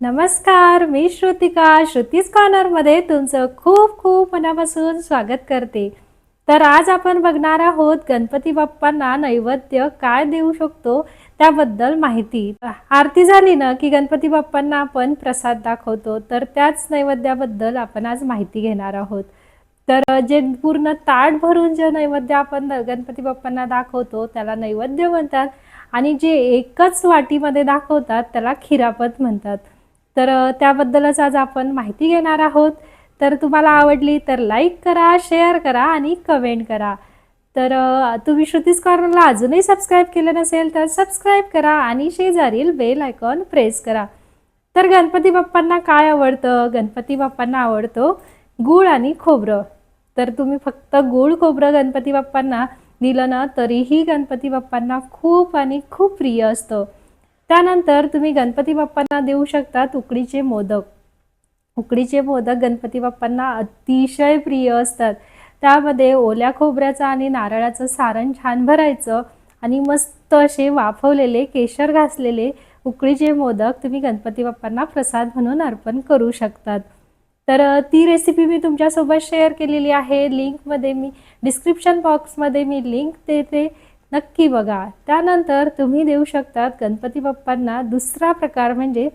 नमस्कार मी श्रुतिका. श्रुतीज कॉर्नरमध्ये तुमचं खूप खूप मनापासून स्वागत करते. तर आज आपण बघणार आहोत गणपती बाप्पांना नैवेद्य काय देऊ शकतो त्याबद्दल माहिती. आरती झाली ना की गणपती बाप्पांना आपण प्रसाद दाखवतो तर त्याच नैवेद्याबद्दल आपण आज माहिती घेणार आहोत. तर जे पूर्ण ताट भरून जे नैवेद्य आपण गणपती बाप्पांना दाखवतो त्याला नैवेद्य म्हणतात. आणि जे एकच वाटीमध्ये दाखवतात त्याला खिरापत म्हणतात. तर त्याबद्दलच आज आपण माहिती घेणार आहोत. तर तुम्हाला आवडली तर लाईक करा शेअर करा आणि कमेंट करा. तर तुम्ही श्रुतीज कॉर्नरला अजूनही सबस्क्राईब केलं नसेल तर सबस्क्राईब करा आणि शेजारील बेल आयकॉन प्रेस करा. तर गणपती बाप्पांना काय आवडतं? गणपती बाप्पांना आवडतो गूळ आणि खोबरं. तर तुम्ही फक्त गूळ खोबरं गणपती बाप्पांना दिलं ना तरीही गणपती बाप्पांना खूप आणि खूप प्रिय असतं. त्यानंतर तुम्ही गणपती बाप्पांना देऊ शकता उकडीचे मोदक. उकडीचे मोदक गणपती बाप्पांना अतिशय प्रिय असतात. त्यामध्ये ओल्या खोबऱ्याचं आणि नारळाचं सारण छान भरायचं आणि मस्त असे वाफवलेले केशर घासलेले उकडीचे मोदक तुम्ही गणपती बाप्पांना प्रसाद म्हणून अर्पण करू शकतात. तर ती रेसिपी मी तुमच्यासोबत शेअर केलेली आहे. लिंकमध्ये मी डिस्क्रिप्शन बॉक्समध्ये मी लिंक देते. नक्की बघा. त्यानंतर तुम्ही देऊ शकतात गणपती बाप्पांना दुसरा प्रकार म्हणजे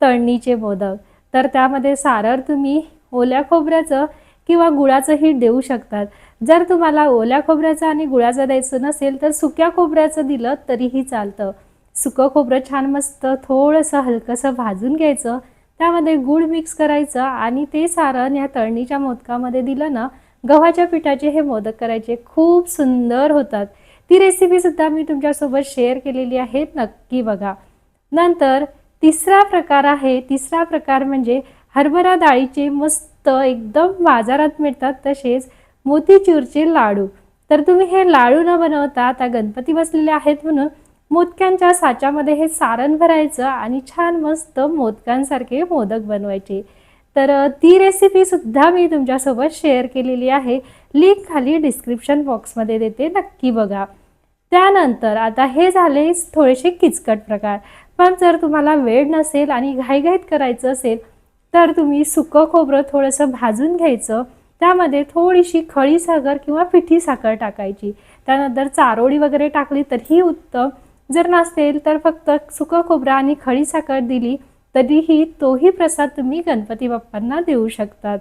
तळणीचे मोदक. तर त्यामध्ये सारर तुम्ही ओल्या खोबऱ्याचं किंवा गुळाचंही देऊ शकतात. जर तुम्हाला ओल्या खोबऱ्याचं आणि गुळाचं द्यायचं नसेल तर सुक्या खोबऱ्याचं दिलं तरीही चालतं. सुकं खोबरं छान मस्त थोडंसं हलकंसं भाजून घ्यायचं. त्यामध्ये गूळ मिक्स करायचं आणि ते सारण या तळणीच्या मोदकामध्ये दिलं ना गव्हाच्या पिठाचे हे मोदक करायचे. खूप सुंदर होतात. ती रेसिपीसुद्धा मी तुमच्यासोबत शेअर केलेली आहे नक्की बघा. नंतर तिसरा प्रकार आहे तिसरा प्रकार म्हणजे हरभरा डाळीचे मस्त एकदम बाजारात मिळतात तसेच मोतीचूरचे लाडू. तर तुम्ही हे लाडू न बनवता आता गणपती बसलेले आहेत म्हणून मोदक्यांच्या साच्यामध्ये हे सारण भरायचं आणि छान मस्त मोदकांसारखे मोदक बनवायचे. तर ती रेसिपीसुद्धा मी तुमच्यासोबत शेअर केलेली आहे. लिंक खाली डिस्क्रिप्शन बॉक्समध्ये देते नक्की बघा. त्यानंतर आता हे झाले थोडेसे किचकट प्रकार. पण जर तुम्हाला वेळ नसेल आणि घाईघाईत करायचं असेल तर तुम्ही सुकं खोबरं थोडंसं भाजून घ्यायचं. त्यामध्ये थोडीशी खळी साखर किंवा पिठी साखर टाकायची. त्यानंतर चारोळी वगैरे टाकली तरीही उत्तम. जर नसेल तर फक्त सुकं खोबरं आणि खळी साखर दिली तरीही तोही प्रसाद तुम्ही गणपती बाप्पांना देऊ शकतात.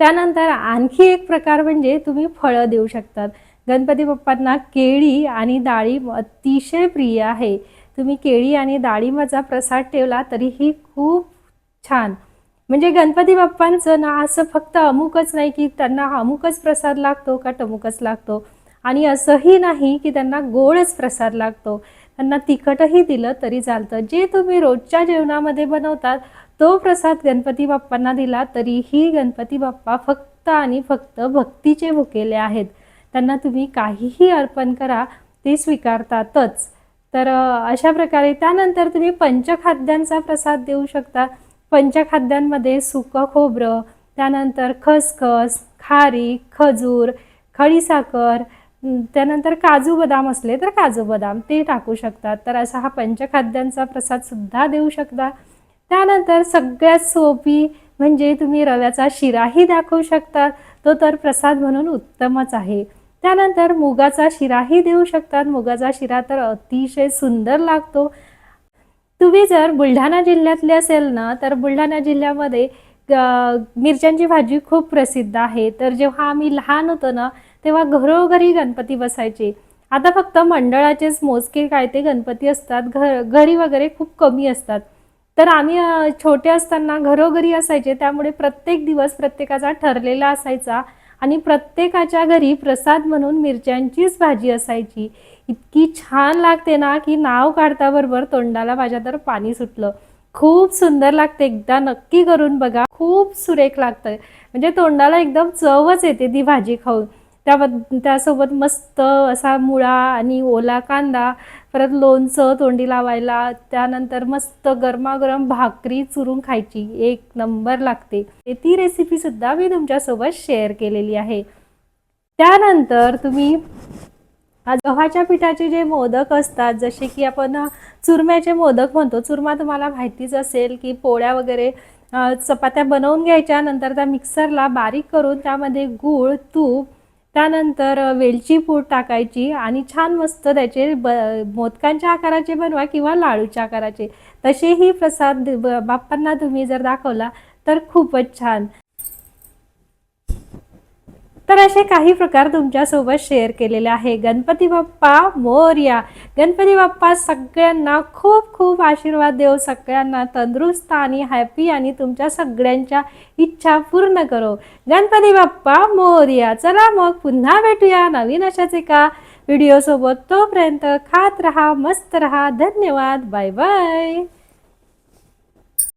त्यानंतर आणखी एक प्रकार म्हणजे तुम्ही फळं देऊ शकतात. गणपती बाप्पांना केळी आणि डाळिंब अतिशय प्रिय आहे. तुम्ही केळी आणि डाळिंबाचा प्रसाद ठेवला तरीही खूप छान. म्हणजे गणपती बाप्पांचं ना असं फक्त अमुकच नाही की त्यांना अमुकच प्रसाद लागतो का टमुकच लागतो. आणि असंही नाही की त्यांना गोडच प्रसाद लागतो. त्यांना तिखटही दिलं तरी चालतं. जे तुम्ही रोजच्या जेवणामध्ये बनवतात तो प्रसाद गणपती बाप्पांना दिला तरीही गणपती बाप्पा फक्त आणि फक्त भक्तीचे भुकेले आहेत. त्यांना तुम्ही काहीही अर्पण करा ते स्वीकारतातच. तर अशा प्रकारे त्यानंतर तुम्ही पंचखाद्यांचा प्रसाद देऊ शकता. पंचखाद्यांमध्ये सुकं खोबरं त्यानंतर खसखस खारी खजूर खडीसाखर त्यानंतर काजू बदाम असले तर काजू बदाम ते टाकू शकतात. तर असा हा पंचखाद्यांचा प्रसाद सुद्धा देऊ शकता. त्यानंतर सगळ्यात सोपी म्हणजे तुम्ही रव्याचा शिराही दाखवू शकता. तो तर प्रसाद म्हणून उत्तमच आहे. त्यानंतर मुगाचा शिराही देऊ शकतात. मुगाचा शिरा तर अतिशय सुंदर लागतो. तुम्ही जर बुलढाणा जिल्ह्यातले असेल ना तर बुलढाणा जिल्ह्यामध्ये मिरच्यांची भाजी खूप प्रसिद्ध आहे. तर जेव्हा आम्ही लहान होतो ना तेव्हा घरोघरी गणपती बसायचे. आता फक्त मंडळाचेच मोजके काय ते गणपती असतात. घर घरी वगैरे खूप कमी असतात. तर आम्ही छोटे असताना घरोघरी असायचे. त्यामुळे प्रत्येक दिवस प्रत्येकाचा ठरलेला असायचा आणि प्रत्येकाच्या घरी प्रसाद म्हणून मिरच्यांचीच भाजी असायची. इतकी छान लागते ना की नाव काढता बरोबर तोंडाला माझ्या तर पाणी सुटलं. खूप सुंदर लागते. एकदा नक्की करून बघा. खूप सुरेख लागतं म्हणजे तोंडाला एकदम चवच येते ती भाजी खाऊन. त्याबद त्यासोबत मस्त असा मुळा आणि ओला कांदा परत लोणचं तोंडी लावायला त्यानंतर मस्त गरमागरम भाकरी चुरून खायची एक नंबर लागते. ती रेसिपीसुद्धा मी तुमच्यासोबत शेअर केलेली आहे. त्यानंतर तुम्ही गव्हाच्या पिठाचे जे मोदक असतात जसे की आपण चुरम्याचे मोदक म्हणतो चुरमा तुम्हाला माहितीच असेल की पोळ्या वगैरे चपात्या बनवून घ्यायच्या नंतर त्या मिक्सरला बारीक करून त्यामध्ये गूळ तूप त्यानंतर वेलची पूड टाकायची आणि छान मस्त त्याचे ब मोदकांच्या आकाराचे बनवा किंवा लाडूच्या आकाराचे. तसेही प्रसाद ब- बाप्पांना तुम्ही जर दाखवला तर खूपच छान. तर असे काही प्रकार तुमच्यासोबत शेअर केलेले आहे. गणपती बाप्पा मोरया. गणपती बाप्पा सगळ्यांना खूप खूप आशीर्वाद देव सगळ्यांना तंदुरुस्त आणि हॅपी आणि तुमच्या सगळ्यांच्या इच्छा पूर्ण करो. गणपती बाप्पा मोरया. चला मग पुन्हा भेटूया नवीन अशाच एका व्हिडिओसोबत तोपर्यंत खात रहा मस्त रहा. धन्यवाद. Bye bye